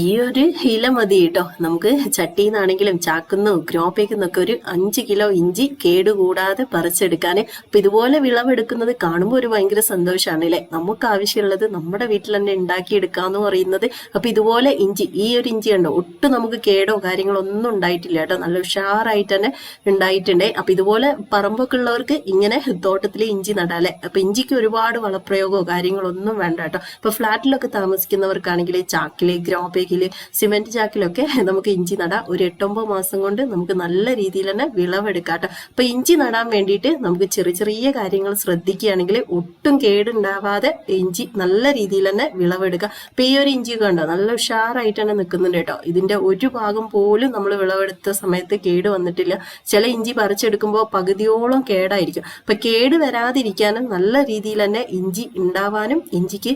ഈ ഒരു ഇല മതി കേട്ടോ. നമുക്ക് ചട്ടിന്നാണെങ്കിലും ചാക്കുന്നു ഗ്രോപ്പേക്കുന്നൊക്കെ ഒരു അഞ്ച് കിലോ ഇഞ്ചി കേടുകൂടാതെ പറിച്ചെടുക്കാൻ അപ്പൊ ഇതുപോലെ വിളവെടുക്കുന്നത് കാണുമ്പോൾ ഒരു ഭയങ്കര സന്തോഷമാണ് അല്ലേ? നമുക്ക് ആവശ്യമുള്ളത് നമ്മുടെ വീട്ടിൽ തന്നെ ഉണ്ടാക്കിയെടുക്കാന്ന് പറയുന്നത്. അപ്പൊ ഇതുപോലെ ഇഞ്ചി ഈ ഒരു ഇഞ്ചി ഉണ്ടോ ഒട്ടും നമുക്ക് കേടോ കാര്യങ്ങളോ ഒന്നും ഉണ്ടായിട്ടില്ല കേട്ടോ. നല്ല ഉഷാറായിട്ട് തന്നെ ഉണ്ടായിട്ടുണ്ട്. അപ്പൊ ഇതുപോലെ പറമ്പൊക്കെ ഉള്ളവർക്ക് ഇങ്ങനെ തോട്ടത്തിൽ ഇഞ്ചി നടാല്ലേ അപ്പൊ ഇഞ്ചിക്ക് ഒരുപാട് വളപ്രയോഗമോ കാര്യങ്ങളോ ഒന്നും വേണ്ട കേട്ടോ. ഇപ്പൊ ഫ്ലാറ്റിലൊക്കെ താമസിക്കുന്നവർക്കാണെങ്കിൽ ചാക്കിലെ ഗ്രോ ബാഗിൽ സിമെന്റ് ചാക്കിലൊക്കെ നമുക്ക് ഇഞ്ചി നടാം. ഒരു എട്ടൊമ്പത് മാസം കൊണ്ട് നമുക്ക് നല്ല രീതിയിൽ തന്നെ വിളവെടുക്കാം കേട്ടോ. അപ്പൊ ഇഞ്ചി നടാൻ വേണ്ടിയിട്ട് നമുക്ക് ചെറിയ ചെറിയ കാര്യങ്ങൾ ശ്രദ്ധിക്കുകയാണെങ്കിൽ ഒട്ടും കേടുണ്ടാവാതെ ഇഞ്ചി നല്ല രീതിയിൽ തന്നെ വിളവെടുക്കാം. അപ്പൊ ഈ ഒരു ഇഞ്ചി കണ്ടോ? നല്ല ഉഷാറായിട്ട് തന്നെ നിൽക്കുന്നുണ്ട് കേട്ടോ. ഇതിന്റെ ഒരു ഭാഗം പോലും നമ്മൾ വിളവെടുത്ത സമയത്ത് കേട് വന്നിട്ടില്ല. ചില ഇഞ്ചി പറിച്ചെടുക്കുമ്പോൾ പകുതിയോളം കേടായിരിക്കും. അപ്പൊ കേട് വരാതിരിക്കാനും നല്ല രീതിയിൽ തന്നെ ഇഞ്ചി ഉണ്ടാവാനും ഇഞ്ചിക്ക്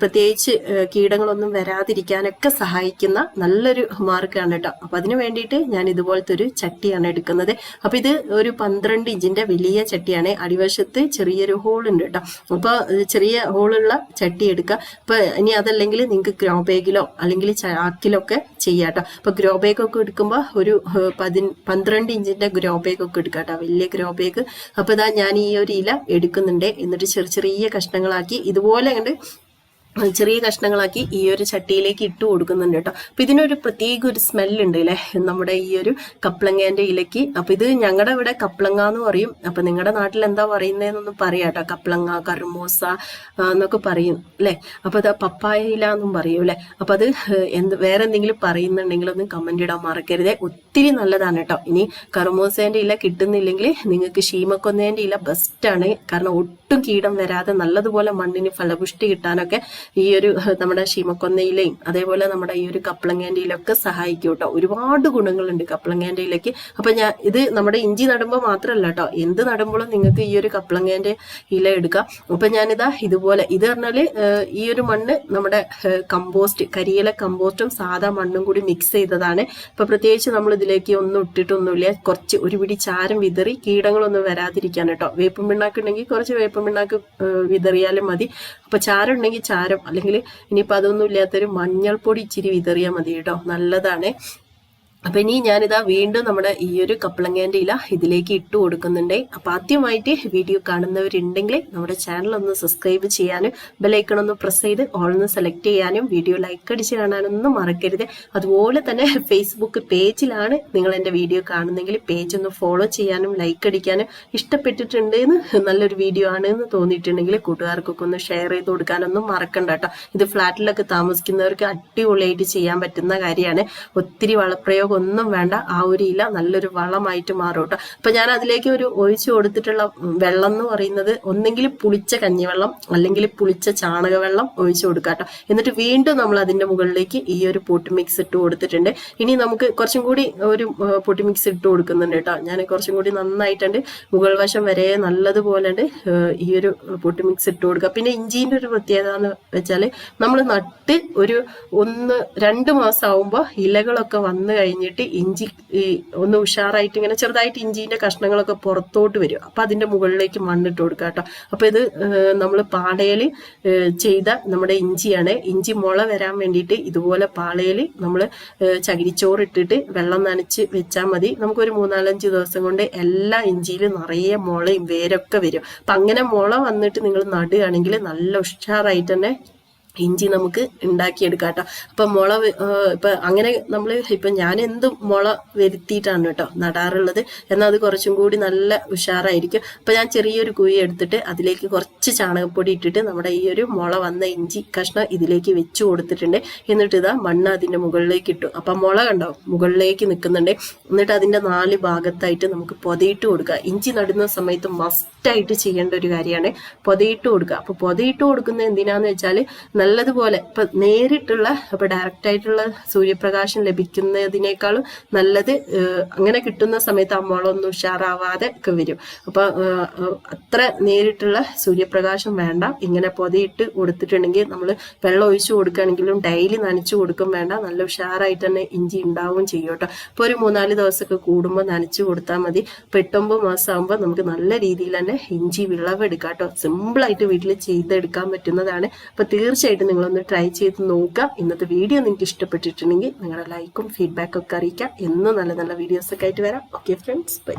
പ്രത്യേകിച്ച് കീടങ്ങളൊന്നും വരാതിരിക്കാനൊക്കെ സഹായിക്കുന്ന നല്ലൊരു മാർക്കാണ് കേട്ടോ. അപ്പൊ അതിന് വേണ്ടിയിട്ട് ഞാൻ ഇതുപോലത്തെ ഒരു ചട്ടിയാണ് എടുക്കുന്നത്. അപ്പൊ ഇത് ഒരു പന്ത്രണ്ട് ഇഞ്ചിന്റെ വലിയ ചട്ടിയാണ്. അടിവശത്ത് ചെറിയൊരു ഹോൾ ഉണ്ട് കേട്ടോ. അപ്പൊ ഏഹ്, ചെറിയ ഹോളുള്ള ചട്ടി എടുക്കുക. അപ്പൊ ഇനി അതല്ലെങ്കിൽ നിങ്ങൾക്ക് ഗ്രോ ബാഗിലോ അല്ലെങ്കിൽ ചാക്കിലോ ഒക്കെ ചെയ്യാം കേട്ടോ. അപ്പൊ ഗ്രോ ബാഗ് ഒക്കെ എടുക്കുമ്പോൾ ഒരു പതിൻ പന്ത്രണ്ട് ഇഞ്ചിന്റെ ഗ്രോ ബാഗ് ഒക്കെ എടുക്കാം കേട്ടോ. വലിയ ഗ്രോ ബാഗ്. അപ്പൊ ഇതാ ഞാൻ ഈ ഒരു ഇല എടുക്കുന്നുണ്ട്. എന്നിട്ട് ചെറിയ ചെറിയ കഷ്ണങ്ങളാക്കി ഇതുപോലെ കണ്ട് ചെറിയ കഷ്ണങ്ങളാക്കി ഈ ഒരു ചട്ടിയിലേക്ക് ഇട്ട് കൊടുക്കുന്നുണ്ട് കേട്ടോ. അപ്പൊ ഇതിനൊരു പ്രത്യേക ഒരു സ്മെല്ലുണ്ട് അല്ലേ നമ്മുടെ ഈ ഒരു കപ്ലങ്ങേന്റെ ഇലയ്ക്ക്. അപ്പൊ ഇത് ഞങ്ങളുടെ ഇവിടെ കപ്ലങ്ങ എന്ന് പറയും. അപ്പൊ നിങ്ങളുടെ നാട്ടിൽ എന്താ പറയുന്നതെന്നൊന്നും പറയാം കേട്ടോ. കപ്ലങ്ങ കർമോസ എന്നൊക്കെ പറയും അല്ലേ അപ്പൊ അത് പപ്പായ ഇല എന്നും പറയും അല്ലേ അപ്പൊ അത് എന്ത് വേറെ എന്തെങ്കിലും പറയുന്നുണ്ടെങ്കിൽ ഒന്ന് കമന്റ് ഇടാൻ മറക്കരുതേ. ഒത്തിരി നല്ലതാണ് കേട്ടോ. ഇനി കർമോസേന്റെ ഇല കിട്ടുന്നില്ലെങ്കിൽ നിങ്ങൾക്ക് ശീമക്കൊന്നേന്റെ ഇല ബെസ്റ്റ് ആണ്. കാരണം ഒട്ടും കീടം വരാതെ നല്ലതുപോലെ മണ്ണിന് ഫലപുഷ്ടി കിട്ടാനൊക്കെ ഈ ഒരു നമ്മുടെ ശീമക്കൊന്നയിലയും അതേപോലെ നമ്മുടെ ഈ ഒരു കപ്ലങ്ങേന്റെ ഇലൊക്കെ സഹായിക്കും കേട്ടോ. ഒരുപാട് ഗുണങ്ങളുണ്ട് കപ്ലങ്ങേന്റെ ഇലയ്ക്ക്. അപ്പൊ ഞാൻ ഇത് നമ്മുടെ ഇഞ്ചി നടുമ്പോൾ മാത്രമല്ല കേട്ടോ. എന്ത് നടുമ്പോഴും നിങ്ങൾക്ക് ഈ ഒരു കപ്ലങ്ങേന്റെ ഇല എടുക്കാം. അപ്പൊ ഞാനിതാ ഇതുപോലെ ഇത് പറഞ്ഞാൽ ഈ ഒരു മണ്ണ് നമ്മുടെ കമ്പോസ്റ്റ് കരിയില കമ്പോസ്റ്റും സാധാ മണ്ണും കൂടി മിക്സ് ചെയ്തതാണ്. ഇപ്പൊ പ്രത്യേകിച്ച് നമ്മൾ ഇതിലേക്ക് ഒന്നും ഇട്ടിട്ടൊന്നുമില്ല. കുറച്ച് ഒരു പിടി ചാരം വിതറി കീടങ്ങളൊന്നും വരാതിരിക്കാൻ കേട്ടോ. വേപ്പും പിണ്ണാക്ക് ഉണ്ടെങ്കിൽ കുറച്ച് വേപ്പും പിണ്ണാക്ക് വിതറിയാലും മതി. അപ്പൊ ചാരം ഉണ്ടെങ്കിൽ ചാരം അല്ലെങ്കിൽ ഇനിയിപ്പോൾ അതൊന്നും ഇല്ലാത്തൊരു മഞ്ഞൾപ്പൊടി ഇച്ചിരി വിതറിയാൽ മതി കേട്ടോ. നല്ലതാണ്. അപ്പൊ ഇനി ഞാനിതാ വീണ്ടും നമ്മുടെ ഈ ഒരു കപ്പളങ്ങേന്റെ ഇല ഇതിലേക്ക് ഇട്ട് കൊടുക്കുന്നുണ്ട്. അപ്പൊ ആദ്യമായിട്ട് വീഡിയോ കാണുന്നവരുണ്ടെങ്കിൽ നമ്മുടെ ചാനൽ ഒന്ന് സബ്സ്ക്രൈബ് ചെയ്യാനും ബെലൈക്കൺ ഒന്ന് പ്രസ് ചെയ്ത് ഓൾ ഒന്ന് സെലക്ട് ചെയ്യാനും വീഡിയോ ലൈക്ക് അടിച്ച് കാണാനൊന്നും മറക്കരുത്. അതുപോലെ തന്നെ ഫേസ്ബുക്ക് പേജിലാണ് നിങ്ങൾ എന്റെ വീഡിയോ കാണുന്നെങ്കിൽ പേജ് ഒന്ന് ഫോളോ ചെയ്യാനും ലൈക്ക് അടിക്കാനും ഇഷ്ടപ്പെട്ടിട്ടുണ്ട് എന്ന് നല്ലൊരു വീഡിയോ ആണ് എന്ന് തോന്നിയിട്ടുണ്ടെങ്കിൽ കൂട്ടുകാർക്കൊക്കെ ഒന്ന് ഷെയർ ചെയ്ത് കൊടുക്കാനൊന്നും മറക്കണ്ട കേട്ടോ ഇത് ഫ്ലാറ്റിലൊക്കെ താമസിക്കുന്നവർക്ക് അടിപൊളിയായിട്ട് ചെയ്യാൻ പറ്റുന്ന കാര്യമാണ്. ഒത്തിരി വളപ്രയോഗം ഒന്നും വേണ്ട. ആ ഒരു ഇല നല്ലൊരു വളമായിട്ട് മാറും കേട്ടോ. അപ്പൊ ഞാൻ അതിലേക്ക് ഒരു ഒഴിച്ചു കൊടുത്തിട്ടുള്ള വെള്ളം എന്ന് പറയുന്നത് ഒന്നെങ്കിൽ പുളിച്ച കഞ്ഞിവെള്ളം അല്ലെങ്കിൽ പുളിച്ച ചാണകവെള്ളം ഒഴിച്ചു കൊടുക്കാം കേട്ടോ. എന്നിട്ട് വീണ്ടും നമ്മൾ അതിന്റെ മുകളിലേക്ക് ഈ ഒരു പൊട്ടി മിക്സ് ഇട്ട് കൊടുത്തിട്ടുണ്ട്. ഇനി നമുക്ക് കുറച്ചും കൂടി ഒരു പൊട്ടി മിക്സ് ഇട്ട് കൊടുക്കുന്നുണ്ട് കേട്ടോ. ഞാൻ കുറച്ചും കൂടി നന്നായിട്ടുണ്ട്. മുകൾ വശം വരെ നല്ലതുപോലെ ഈ ഒരു പൊട്ടി മിക്സ് ഇട്ട് കൊടുക്കുക. പിന്നെ ഇഞ്ചിന്റെ ഒരു പ്രത്യേകത എന്ന് വെച്ചാൽ നമ്മൾ നട്ട് ഒരു ഒന്ന് രണ്ട് മാസം ആവുമ്പോൾ ഇലകളൊക്കെ വന്നു കഴിഞ്ഞിട്ട് ഇഞ്ചി ഒന്ന് ഉഷാറായിട്ട് ഇങ്ങനെ ചെറുതായിട്ട് ഇഞ്ചിന്റെ കഷ്ണങ്ങളൊക്കെ പുറത്തോട്ട് വരും. അപ്പൊ അതിന്റെ മുകളിലേക്ക് മണ്ണിട്ട് കൊടുക്കുക കേട്ടോ. അപ്പൊ ഇത് നമ്മൾ പാളയിൽ ചെയ്ത നമ്മുടെ ഇഞ്ചിയാണ്. ഇഞ്ചി മുള വരാൻ വേണ്ടിയിട്ട് ഇതുപോലെ പാളയിൽ നമ്മൾ ചകിരിച്ചോറ് ഇട്ടിട്ട് വെള്ളം നനച്ച് വെച്ചാൽ മതി. നമുക്കൊരു മൂന്നാലഞ്ച് ദിവസം കൊണ്ട് എല്ലാ ഇഞ്ചിയിലും നിറയെ മുളയും വേരൊക്കെ വരും. അപ്പൊ അങ്ങനെ മുള വന്നിട്ട് നിങ്ങൾ നടുകയാണെങ്കിൽ നല്ല ഉഷാറായിട്ട് തന്നെ ഇഞ്ചി നമുക്ക് ഉണ്ടാക്കിയെടുക്കാം കേട്ടോ അപ്പൊ മുള ഇപ്പം അങ്ങനെ നമ്മൾ ഇപ്പൊ ഞാൻ എന്തും മുള വരുത്തിയിട്ടാണ് കേട്ടോ നടാറുള്ളത്. എന്നാൽ അത് കുറച്ചും കൂടി നല്ല ഉഷാറായിരിക്കും. അപ്പൊ ഞാൻ ചെറിയൊരു കുഴി എടുത്തിട്ട് അതിലേക്ക് കുറച്ച് ചാണകപ്പൊടി ഇട്ടിട്ട് നമ്മുടെ ഈ ഒരു മുള വന്ന ഇഞ്ചി കഷ്ണം ഇതിലേക്ക് വെച്ചു കൊടുത്തിട്ടുണ്ട്. എന്നിട്ട് ഇതാ മണ്ണ് അതിന്റെ മുകളിലേക്ക് ഇട്ടു. അപ്പൊ മുള കണ്ടോ? മുകളിലേക്ക് നിൽക്കുന്നുണ്ട്. എന്നിട്ട് അതിന്റെ നാല് ഭാഗത്തായിട്ട് നമുക്ക് പൊതയിട്ട് കൊടുക്കുക. ഇഞ്ചി നടുന്ന സമയത്ത് മസ്റ്റായിട്ട് ചെയ്യേണ്ട ഒരു കാര്യമാണ് പൊതയിട്ട് കൊടുക്കുക. അപ്പോൾ പൊതയിട്ട് കൊടുക്കുന്നത് എന്തിനാന്ന് വെച്ചാൽ നല്ലതുപോലെ ഇപ്പൊ നേരിട്ടുള്ള ഇപ്പൊ ഡയറക്റ്റ് ആയിട്ടുള്ള സൂര്യപ്രകാശം ലഭിക്കുന്നതിനേക്കാളും നല്ലത് അങ്ങനെ കിട്ടുന്ന സമയത്ത് ആ മുളൊന്നും ഉഷാറാവാതെ ഒക്കെ വരും. അപ്പൊ അത്ര നേരിട്ടുള്ള സൂര്യപ്രകാശം വേണ്ട. ഇങ്ങനെ പൊതയിട്ട് കൊടുത്തിട്ടുണ്ടെങ്കിൽ നമ്മൾ വെള്ളം ഒഴിച്ചു കൊടുക്കുകയാണെങ്കിലും ഡെയിലി നനച്ചു കൊടുക്കും വേണ്ട. നല്ല ഉഷാറായിട്ട് തന്നെ ഇഞ്ചി ഉണ്ടാവുകയും ചെയ്യും കേട്ടോ. അപ്പൊ ഒരു മൂന്നാൽ ദിവസമൊക്കെ കൂടുമ്പോൾ നനച്ചു കൊടുത്താൽ മതി. പെട്ടൊമ്പത് എട്ടൊമ്പത് മാസം ആകുമ്പോൾ നമുക്ക് നല്ല രീതിയിൽ തന്നെ ഇഞ്ചി വിളവെടുക്കാം കേട്ടോ. സിമ്പിളായിട്ട് വീട്ടിൽ ചെയ്തെടുക്കാൻ പറ്റുന്നതാണ്. അപ്പൊ തീർച്ചയായിട്ടും തീർച്ചയായിട്ടും നിങ്ങളൊന്ന് ട്രൈ ചെയ്ത് നോക്കുക. ഇന്നത്തെ വീഡിയോ നിങ്ങൾക്ക് ഇഷ്ടപ്പെട്ടിട്ടുണ്ടെങ്കിൽ നിങ്ങളുടെ ലൈക്കും ഫീഡ്ബാക്കും ഒക്കെ അറിയിക്കാം എന്നും നല്ല നല്ല വീഡിയോസൊക്കെ ആയിട്ട് വരാം. Okay friends bye